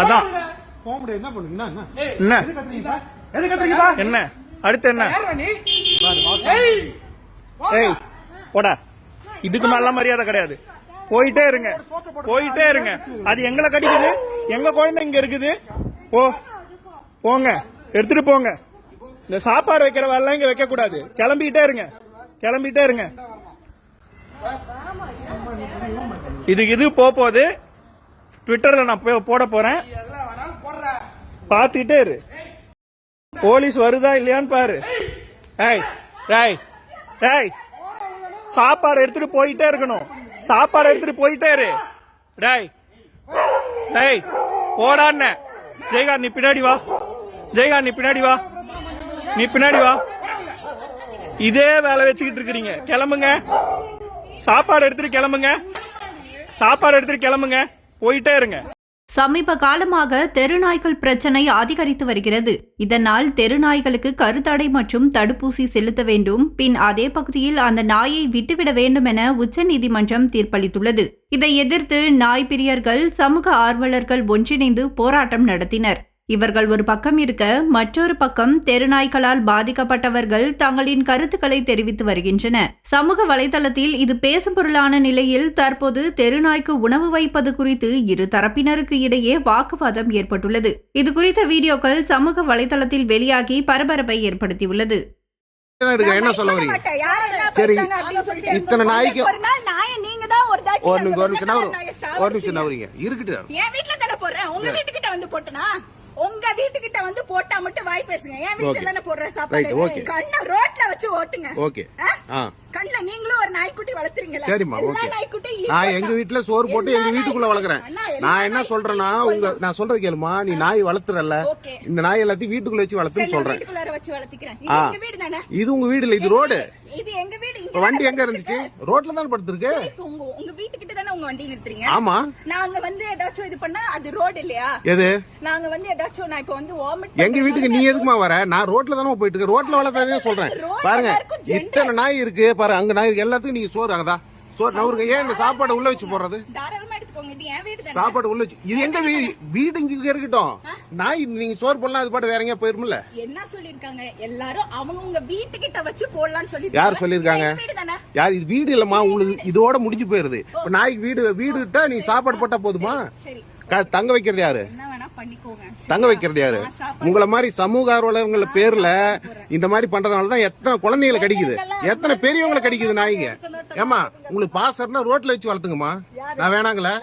அதான். போக முடியாது. என்ன என்ன அடுத்து என்ன? ஏய் போடா. இதுக்கு மேல மரியாதை கிடையாது. போயிட்டே இருங்க. போயிட்டே இருங்க. அது எங்களை கடிக்குது. எங்க குழந்தை இங்க இருக்குது. போ. போங்க. எடுத்துட்டு போங்க. இந்த சாப்பாடு வைக்கிற வேலை இங்க வைக்க கூடாது கிளம்பிட்டே இருங்க. கிளம்பிட்டே இருங்க. இதுக்கு இது போக போகுது. ட்விட்டர்ல நான் போ- போட போறேன். பாத்துக்கிட்டே இரு. போலீஸ் வருதா இல்லையான்னு பாரு. ஏய் ஏய் ஏய் சாப்பாடு எடுத்துட்டு போயிட்டே இருக்கணும். சாப்பாடு எடுத்துட்டு போயிட்டே இரு. டேய் டேய் போடான்னு ஜெயகாந்த் நீ பின்னாடி வா. ஜெயகாந்த் நீ பின்னாடி வா. நீ பின்னாடி வா. இதே வேலை வச்சுக்கிட்டு இருக்கிறீங்க. கிளம்புங்க. சாப்பாடு எடுத்துட்டு கிளம்புங்க. சாப்பாடு எடுத்துட்டு கிளம்புங்க. போயிட்டே இருங்க. சமீப காலமாக தெருநாய்கள் பிரச்சனை அதிகரித்து வருகிறது. இதனால் தெருநாய்களுக்கு கருத்தடை மற்றும் தடுப்பூசி செலுத்த வேண்டும். பின் அதே பகுதியில் அந்த நாயை விட்டுவிட வேண்டும் என உச்சநீதிமன்றம் தீர்ப்பளித்துள்ளது. இதை எதிர்த்து நாய் பிரியர்கள் சமூக ஆர்வலர்கள் ஒன்றிணைந்து போராட்டம் நடத்தினர். இவர்கள் ஒரு பக்கம் இருக்க மற்றொரு பக்கம் தெருநாய்களால் பாதிக்கப்பட்டவர்கள் தங்களின் கருத்துக்களை தெரிவித்து வருகின்றன சமூக வலைதளத்தில் இது பேசும் பொருளான நிலையில் தற்போது தெருநாய்க்கு உணவு வைப்பது குறித்து இரு தரப்பினருக்கு இடையே வாக்குவாதம் ஏற்பட்டுள்ளது. இது குறித்த வீடியோக்கள் சமூக வலைதளத்தில் வெளியாகி பரபரப்பை ஏற்படுத்தியுள்ளது. என்ன சொல்ல வரீங்க? சரி, இத்தனை நாய்க்கு- ஒரு நிமிஷம் ஒரு நிமிஷம் இருக்கட்டும். என் வீட்ல தானே போடுறேன்? உங்க வீட்டுக்கிட்ட வந்து போட்டனா? உங்க வீட்டுக்கிட்ட வந்து போட்டா மட்டும் வாய் பேசுங்க என் வீட்டுல. தானே போடுற சாப்பாடு. கண்ண ரோட்ல வச்சு ஓட்டுங்க. ஓகே. கண்ண நீங்களும் ஒரு நாய்க்குட்டி வளர்த்துறீங்களா சரிம்மா ஓகே. நாய்க்குட்டியும் நான் எங்க. வீட்டுல சோறு போட்டு எங்க வீட்டுக்குள்ள வளர்க்குறேன். நான் என்ன சொல்றேன்னா உங்க. நான் சொல்றது கேளுமா நீ நாய் வளர்த்துறல Okay. இந்த நாய் எல்லாத்தையும் வீட்டுக்குள்ள வச்சு வளர்த்துன்னு சொல்றேன். இது உங்க வீடு இல்ல இது ரோடு. இது எங்க வீடு. வண்டி எங்க இருந்துச்சு? ரோட்ல தான் படுத்திருக்கு? உங்க உங்க வீட்டுக்கிட்ட தானே உங்க வண்டி நிறுத்துறீங்க? ஆமா. நாங்க வந்து ஏதாச்சும் இது பண்ணா அது ரோடு இல்லையா? எது? நாங்க வந்து ஏதாச்சும் நான் இப்ப வந்து எங்க வீட்டுக்கு நீ எதுக்குமா வர? நான் ரோட்ல தானே போயிட்டு இருக்கேன். ரோட்ல வளர்த்தாதே சொல்றேன். பாருங்க இத்தனை நாய் இருக்கு பாரு அங்க நாய் இருக்கு எல்லாத்துக்கும் நீங்க சோறு அங்கதான் சோறு நவருங்க ஏன் இந்த சாப்பாடு உள்ள வச்சு போடுறது? வீடு சாப்பாடு உள்ள வச்சு இது எங்க வீ- வீடு இங்க இருக்கட்டும். நாய் நீங்க சோறு போடலாம் அது பாட்டு வேற எங்கேயா போயிருமில்ல என்ன சொல்லிருக்காங்க எல்லாரும் அவங்க உங்க வீட்டுக்கிட்ட வச்சு போடலாம்னு சொல்லி யார் சொல்லிருக்காங்க? வீடு யார் இது வீடு இல்லம்மா உங்களுக்கு இதோட முடிஞ்சு போயிருது. நாய்க்கு வீடு வீடு நீ சாப்பாடு போட்டா போதுமா? சரி. தங்க வைக்கிறது யாரு? தங்க வைக்கிறது யாரு? உங்கள மாதிரி சமூக ஆர்வலர்கள பேர்ல இந்த மாதிரி பண்றதுனால தான் எத்தனை குழந்தைகளை கடிக்குது? எத்தனை பெரியவங்களை கடிக்குது நாய்ங்க ஏமா உங்களுக்கு பாசம்னா ரோட்ல வச்சு வளர்த்துங்கம்மா. நான் வேணாங்களே.